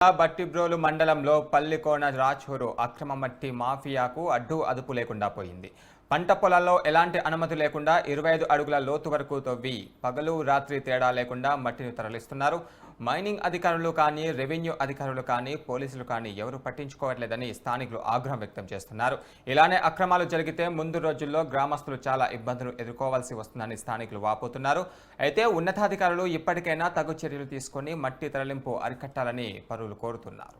బట్టిబ్రోలు మండలంలో పల్లికోన రాచూరు అక్రమ మట్టి మాఫియాకు అడ్డు అదుపు లేకుండా పోయింది. పంట పొలాల్లో ఎలాంటి అనుమతి లేకుండా ఇరవై ఐదు అడుగుల లోతు వరకు తవ్వి పగలు రాత్రి తేడా లేకుండా మట్టిని తరలిస్తున్నారు. మైనింగ్ అధికారులు కానీ రెవెన్యూ అధికారులు కానీ పోలీసులు కానీ ఎవరు పట్టించుకోవట్లేదని స్థానికులు ఆగ్రహం వ్యక్తం చేస్తున్నారు. ఇలానే అక్రమాలు జరిగితే ముందు రోజుల్లో గ్రామస్తులు చాలా ఇబ్బందులు ఎదుర్కోవాల్సి వస్తుందని స్థానికులు వాపోతున్నారు. అయితే ఉన్నతాధికారులు ఇప్పటికైనా తగు చర్యలు తీసుకొని మట్టి తరలింపు అరికట్టాలని పరువులు కోరుతున్నారు.